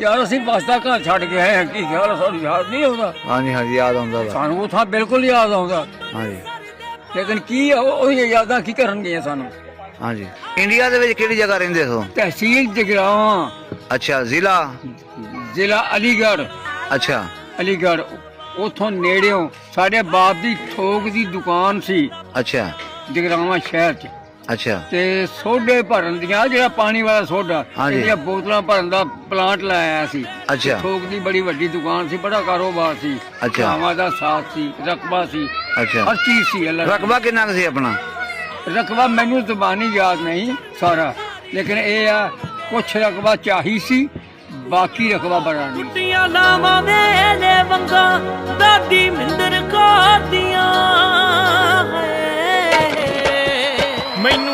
ਯਾਰ ਅਸੀਂ ਬਸਦਾ ਘਰ ਛੱਡ ਕੇ ਆਏ ਹਾਂ ਕੀ ਖਿਆਲ ਸਾਨੂੰ ਯਾਦ ਨਹੀਂ ਆਉਂਦਾ? ਹਾਂਜੀ ਹਾਂਜੀ ਯਾਦ ਆਉਂਦਾ ਵਾ। ਸਾਨੂੰ ਉਹ ਥਾਂ ਬਿਲਕੁਲ ਯਾਦ ਆਉਂਦਾ। ਹਾਂਜੀ। ਲੇਕਿਨ ਕੀ ਆ, ਉਹ ਉਹ ਯਾਦਾਂ ਕੀ ਕਰਨਗੀਆਂ ਸਾਨੂੰ? ਹਾਂਜੀ। ਇੰਡੀਆ ਦੇ ਵਿੱਚ ਕਿਹੜੀ ਜਗ੍ਹਾ ਰਹਿੰਦੇ ਹੋ? ਤਹਿਸੀਲ ਜਗਰਾਵਾਂ। ਅੱਛਾ ਜ਼ਿਲ੍ਹਾ? ਜ਼ਿਲ੍ਹਾ ਅਲੀਗੜ੍ਹ। ਅੱਛਾ। ਅਲੀਗੜ੍ਹ। ਉਥੋਂ ਨੇੜਿਓਂ ਸਾਡੇ ਬਾਪ ਦੀ ਥੋਕ ਦੀ ਦੁਕਾਨ ਸੀ। ਅੱਛਾ। ਜਗਰਾਵਾਂ ਸ਼ਹਿਰ 'ਚ। ਅੱਛਾ। ਤੇ ਸੋਡੇ ਭਰਨ ਦੀਆਂ ਜਿਹੜਾ ਪਾਣੀ ਵਾਲਾ ਸੋਡਾ ਹਾਂਜੀ। ਇਹਦੀਆਂ ਬੋਤਲਾਂ ਭਰਨ ਦਾ ਪਲਾਂਟ ਲਾਇਆ ਸੀ। ਅੱਛਾ। ਥੋਕ ਦੀ ਬੜੀ ਵੱਡੀ ਦੁਕਾਨ ਸੀ ਬੜਾ ਕਾਰੋਬਾਰ ਸੀ। ਅੱਛਾ। ਭਰਾਵਾਂ ਦਾ ਸਾਥ ਸੀ ਰਕਬਾ ਸੀ। ਅੱਛਾ। ਹਰ ਚੀਜ਼ ਸੀ ਅੱਲਾ ਰਕਬਾ ਕਿੰਨਾ ਕੁ ਸੀ ਆਪਣਾ? ਰਕਬਾ ਮੈਨੂੰ ਜ਼ਬਾਨੀ ਯਾਦ ਨਹੀਂ ਸਾਰਾ ਲੇਕਿਨ ਇਹ ਆ ਕੁਛ ਰਕਬਾ ਚਾਹੀ ਸੀ ਬਾਕੀ ਰਕਬਾ ਬੜਾ ਨਹੀਂ। ਟੁੱਟੀਆਂ ਲਾਵਾਂ ਵੇਲੇ Main